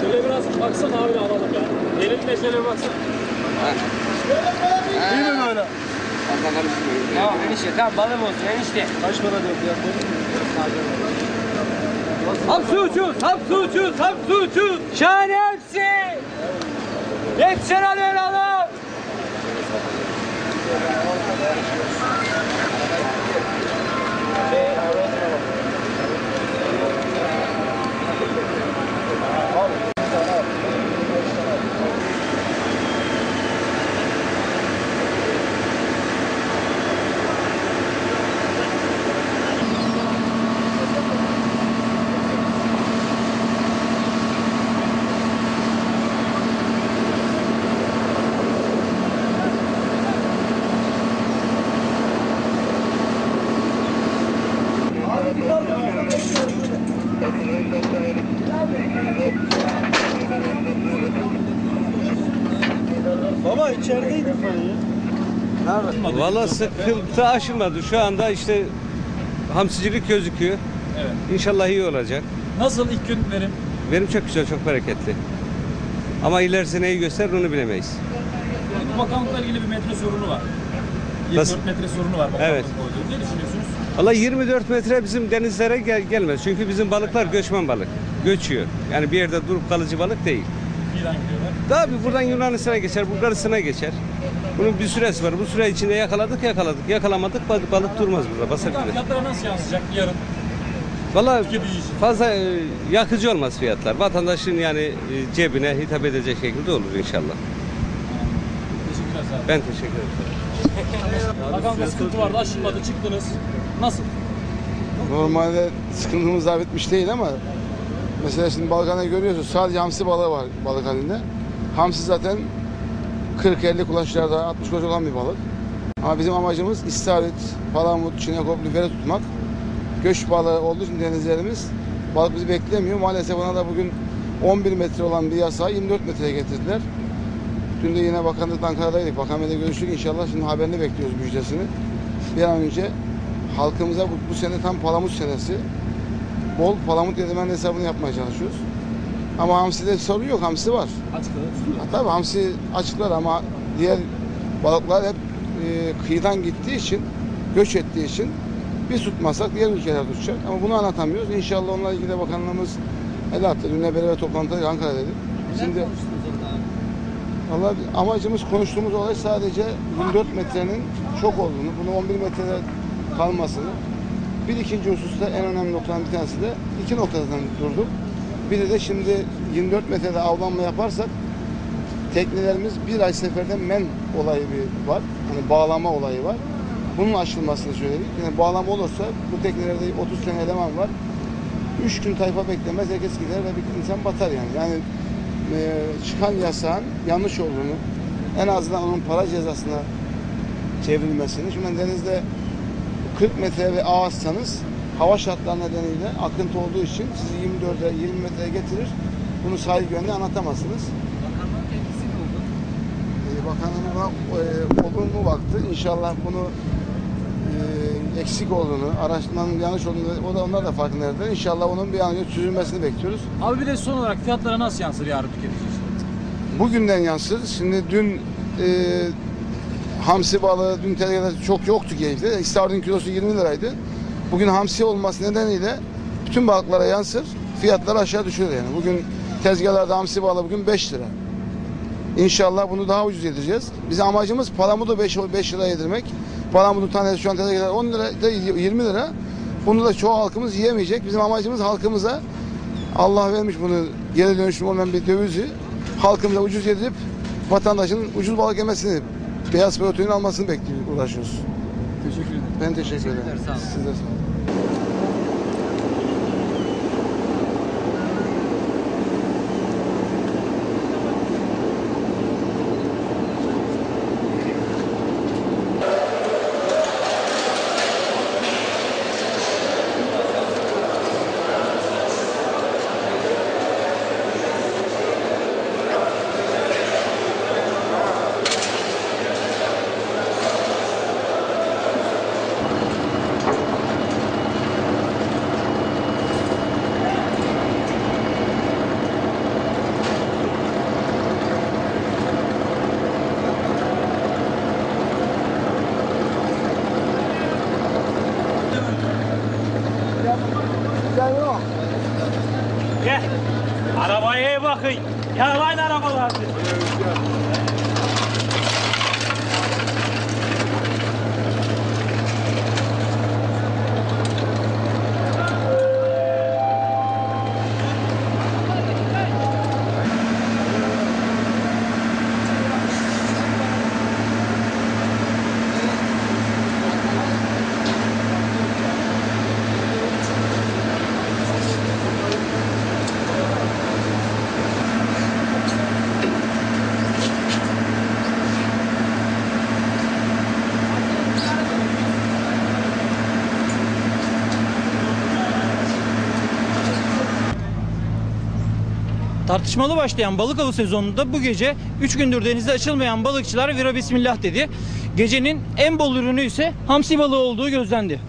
Şöyle biraz baksana abi alalım ya. Gelin de şöyle baksana. İyi mi böyle? Tamam enişte tamam balım olsun enişte. Kaç para diyor fiyatı? Hamsi ucuz, hamsi ucuz, hamsi ucuz. Şahane hamsi. Yetişen alıyor alın. Ya. Valla sıkıntı aşılmadı. Şu anda işte hamsicilik gözüküyor. Evet. İnşallah iyi olacak. Nasıl ilk gün verim? Verim çok güzel, çok bereketli. Ama ilerisi neyi gösterir onu bilemeyiz. Bu bakanlıkla ilgili bir metre sorunu var. 24 Nasıl? metre sorunu var bakanlık Evet. koyduğu. Ne düşünüyorsunuz? Valla 24 metre bizim denizlere gel- gelmez. Çünkü bizim balıklar göçmen balık. Göçüyor. Yani bir yerde durup kalıcı balık değil. İran gidiyorlar. Tabii buradan Yunanistan'a geçer, Bulgaristan'a geçer. Bunun bir süresi var. Bu süre içinde yakaladık, yakaladık. Yakalamadık, balık, balık durmaz burada, basabilir. Fiyatlara nasıl yansıyacak yarın? Valla fazla e, yakıcı olmaz fiyatlar. Vatandaşın yani e, cebine hitap edecek şekilde olur inşallah. Teşekkürler sağ olun. Ben teşekkür ederim. Bakanlıkta sıkıntı vardı aşılmadı çıktınız. Nasıl? Normalde sıkıntımız daha bitmiş değil ama mesela şimdi Balkan'da görüyorsunuz sadece hamsi balığı var balık halinde. Hamsi zaten 40-50 kulaçlarda 60 kulaç olan bir balık. Ama bizim amacımız istavrit, palamut, çinekop, lüferi tutmak. Göç balığı olduğu için denizlerimiz balık bizi beklemiyor. Maalesef ona da bugün 11 metre olan bir yasağı 24 metreye getirdiler. Dün de yine bakanlıkta Ankara'daydık. Bakan Bey'le görüştük. İnşallah şimdi haberini bekliyoruz müjdesini. Bir an önce halkımıza bu, bu sene tam palamut senesi. Bol palamut yedimen hesabını yapmaya çalışıyoruz. Ama hamside sorun yok. Hamsi var. Açıkladı. Ha, tabii hamsi açıklar ama diğer balıklar hep e, kıyıdan gittiği için, göç ettiği için biz tutmasak diğer ülkeler tutacak. Ama bunu anlatamıyoruz. İnşallah onunla ilgili de bakanlığımız el attı. Dün beraber toplantıda Ankara'daydık. Şimdi Vallahi amacımız konuştuğumuz olay sadece 24 metrenin çok olduğunu, bunu 11 metrede kalmasını. Bir ikinci hususta en önemli noktadan bir tanesi de iki noktadan durduk. Biri de şimdi 24 metrede avlanma yaparsak teknelerimiz bir ay seferde men olayı bir var. Hani bağlama olayı var. Bunun aşılmasını söyledik. Yani bağlama olursa bu teknelerde 30 tane eleman var. 3 gün tayfa beklemez herkes gider ve bir insan batar yani. Yani e, çıkan yasağın yanlış olduğunu en azından onun para cezasına çevrilmesini. Şimdi denizde 40 metre ve ağızsanız hava şartları nedeniyle akıntı olduğu için sizi 24'e 20 metreye getirir. Bunu sahil güvenliği anlatamazsınız. Ee, Bakanlığın buna e, olumlu baktı. İnşallah bunu e, eksik olduğunu, araştırmanın yanlış olduğunu, o da onlar da farkındadır. İnşallah onun bir an önce çözülmesini bekliyoruz. Abi bir de son olarak fiyatlara nasıl yansır yarın tüketici? Bugünden yansır. Şimdi dün e, hamsi balığı dün tezgahda çok yoktu keyifli. İstavrit'in kilosu 20 liraydı. Bugün hamsi olması nedeniyle bütün balıklara yansır. Fiyatları aşağı düşürür yani. Bugün tezgahlarda hamsi balığı bugün 5 lira. İnşallah bunu daha ucuz yedireceğiz. Bizim amacımız palamudu 5, 5 lira yedirmek. Palamudun tanesi şu an tezgahlarda 10 lira, da 20 lira. Bunu da çoğu halkımız yiyemeyecek. Bizim amacımız halkımıza Allah vermiş bunu geri dönüşüm olmayan bir dövizi halkımıza ucuz yedirip vatandaşın ucuz balık yemesini, beyaz protein almasını bekliyoruz, uğraşıyoruz. Teşekkür ederim. Ben teşekkür ederim. sağ olun. Siz de sağ olun. Bakın. Yaralayın arabalar. Tartışmalı başlayan balık avı sezonunda bu gece 3 gündür denize açılmayan balıkçılar vira bismillah dedi. Gecenin en bol ürünü ise hamsi balığı olduğu gözlendi.